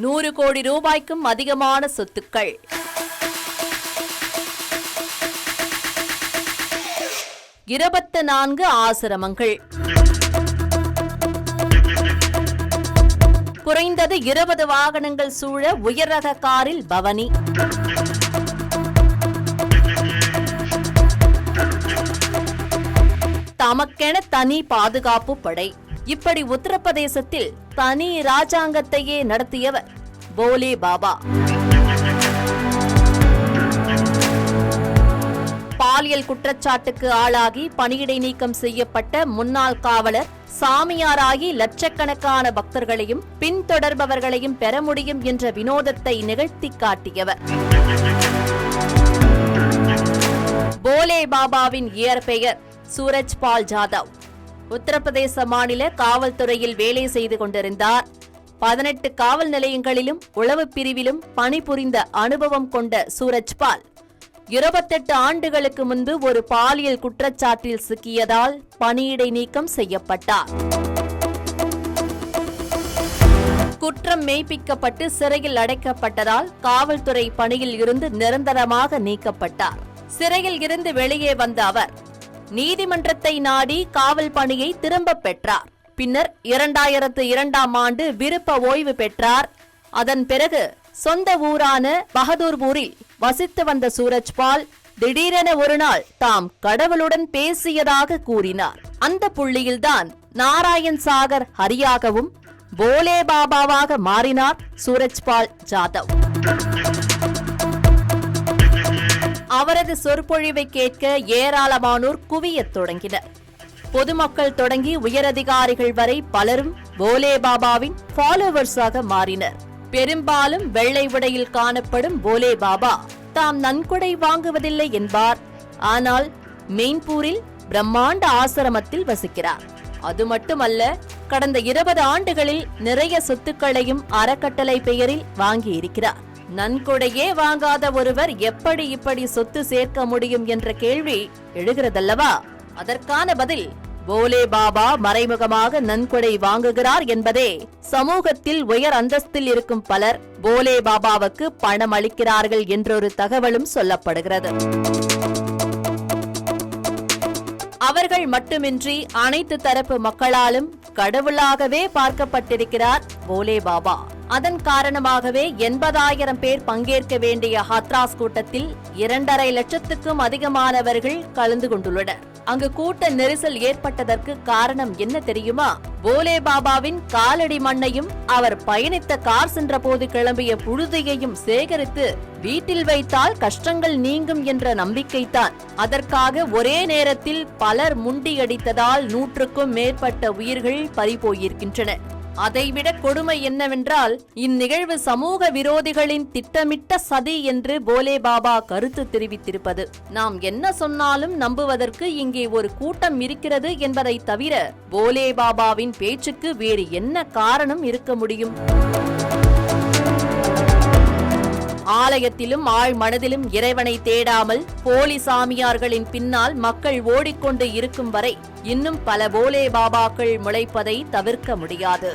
நூறு கோடி ரூபாய்க்கும் அதிகமான சொத்துக்கள். இருபத்து நான்கு ஆசிரமங்கள். குறைந்தது இருபது வாகனங்கள் சூழ உயர்ரக காரில் பவனி. தமக்கென தனி பாதுகாப்பு படை. இப்படி உத்தரப்பிரதேசத்தில் தனி ராஜாங்கத்தையே நடத்தியவர் போலே பாபா. பாலியல் குற்றச்சாட்டுக்கு ஆளாகி பணியிடை நீக்கம் செய்யப்பட்ட முன்னாள் காவலர் சாமியாராகி லட்சக்கணக்கான பக்தர்களையும் பின்தொடர்பவர்களையும் பெற முடியும் என்ற வினோதத்தை நிகழ்த்திக் காட்டியவர். போலே பாபாவின் இயற்பெயர் சூரஜ் பால் ஜாதவ். உத்தரப்பிரதேச மாநில காவல்துறையில் வேலை செய்து கொண்டிருந்தார். பதினெட்டு காவல் நிலையங்களிலும் உளவு பிரிவிலும் பணிபுரிந்த அனுபவம் கொண்ட சூரஜ்பால் இருபத்தெட்டு ஆண்டுகளுக்கு முன்பு ஒரு பாலியல் குற்றச்சாட்டில் சிக்கியதால் பணியிடை நீக்கம் செய்யப்பட்டார். குற்றம் மெய்ப்பிக்கப்பட்டு சிறையில் அடைக்கப்பட்டதால் காவல்துறை பணியில் இருந்து நிரந்தரமாக நீக்கப்பட்டார். சிறையில் இருந்து வெளியே வந்த அவர் நீதிமன்றத்தை நாடி காவல் பணியை திரும்பப் பெற்றார். பின்னர் இரண்டாயிரத்து இரண்டாம் ஆண்டு விருப்ப ஓய்வு பெற்றார். அதன் பிறகு சொந்த ஊரான பகதூர்பூரில் வசித்து வந்த சூரஜ்பால் திடீரென ஒரு நாள் தாம் கடவுளுடன் பேசியதாக கூறினார். அந்த புள்ளியில்தான் நாராயண் சாகர் ஹரியாகவும் போலே பாபாவாக மாறினார் சூரஜ்பால் ஜாதவ். அவரது சொற்பொழிவை கேட்க ஏராளமானோர் குவியத் தொடங்கினர். பொதுமக்கள் தொடங்கி உயரதிகாரிகள் வரை பலரும் போலே பாபாவின் ஃபாலோவர்ஸாக மாறினர். பெரும்பாலும் வெள்ளை உடையில் காணப்படும் போலே பாபா தாம் நன்கொடை வாங்குவதில்லை என்பார். ஆனால் மெயின்பூரில் பிரம்மாண்ட ஆசிரமத்தில் வசிக்கிறார். அது மட்டுமல்ல கடந்த இருபது ஆண்டுகளில் நிறைய சொத்துக்களையும் அறக்கட்டளை பெயரில் வாங்கியிருக்கிறார். நன்கொடையே வாங்காத ஒருவர் எப்படி இப்படி சொத்து சேர்க்க முடியும் என்ற கேள்வி எழுகிறதல்லவா? அதற்கான பதில் போலே பாபா மறைமுகமாக நன்கொடை வாங்குகிறார் என்பதே. சமூகத்தில் உயர் அந்தஸ்தில் இருக்கும் பலர் போலே பாபாவுக்கு பணம் அளிக்கிறார்கள் என்றொரு தகவலும் சொல்லப்படுகிறது. அவர்கள் மட்டுமின்றி அனைத்து தரப்பு மக்களாலும் கடவுளாகவே பார்க்கப்பட்டிருக்கிறார் போலே பாபா. அதன் காரணமாகவே எண்பதாயிரம் பேர் பங்கேற்க வேண்டிய ஹத்ராஸ் கூட்டத்தில் இரண்டரை லட்சத்துக்கும் அதிகமானவர்கள் கலந்து கொண்டுள்ளனர். அங்கு கூட்ட நெரிசல் ஏற்பட்டதற்கு காரணம் என்ன தெரியுமா? போலே பாபாவின் காலடி மண்ணையும் அவர் பயணித்த கார் சென்ற போது கிளம்பிய புழுதியையும் சேகரித்து வீட்டில் வைத்தால் கஷ்டங்கள் நீங்கும் என்ற நம்பிக்கைதான் அதற்காக ஒரே நேரத்தில் பலர் முண்டியடித்ததால் நூற்றுக்கும் மேற்பட்ட உயிர்கள் பறிபோயிருக்கின்றன அதைவிட கொடுமை என்னவென்றால் இந்நிகழ்வு சமூக விரோதிகளின் திட்டமிட்ட சதி என்று போலே பாபா கருத்து தெரிவித்திருப்பது. நாம் என்ன சொன்னாலும் நம்புவதற்கு இங்கே ஒரு கூட்டம் இருக்கிறது என்பதை தவிர போலே பாபாவின் பேச்சுக்கு வேறு என்ன காரணம் இருக்க முடியும்? ஆலயத்திலும் ஆழ் மனதிலும் இறைவனை தேடாமல் போலி சாமியார்களின் பின்னால் மக்கள் ஓடிக்கொண்டு இருக்கும் வரை இன்னும் பல போலே பாபாக்கள் முளைப்பதை தவிர்க்க முடியாது.